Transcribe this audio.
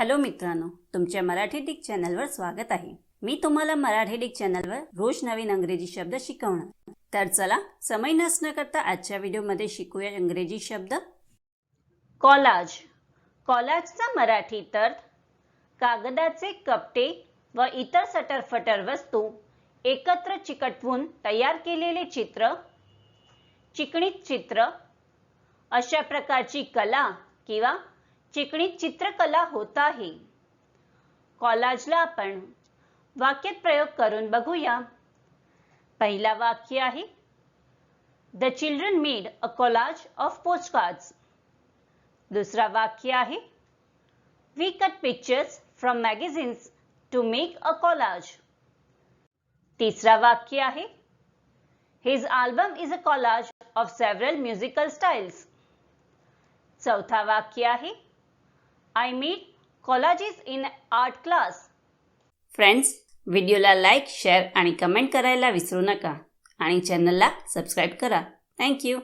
Hello मित्रांनो तुमच्या Marathi Dick चॅनलवर स्वागत आहे. मी तुम्हाला मराठी डिक चॅनलवर रोज नवीन अंग्रेजी शब्द शिकवणार. तर चला समय नसणं करता आजच्या व्हिडिओमध्ये शिकूया इंग्रजी शब्द. कॉलाज. कॉलाजचा मराठी तर कागदाचे कपटे व इतर सटरफटर वस्तू एकत्र चिकटवून तयार केलेले चित्र चिकणीत चित्र अशा प्रकारची कला किंवा चिकणीत चित्रकला होत आहे. कॉलाजला आपण वाक्यात प्रयोग करून बघूया. पहिला वाक्य आहे the children made a collage of postcards दुसरा वाक्य आहे we cut pictures from magazines to make a collage तिसरा वाक्य आहे his album is a collage of several musical styles चौथा वाक्य आहे I made collages in art class friends व्हिडिओला लाईक शेअर आणि कमेंट करायला विसरू नका. आणि चॅनलला सबस्क्राईब करा. थँक्यू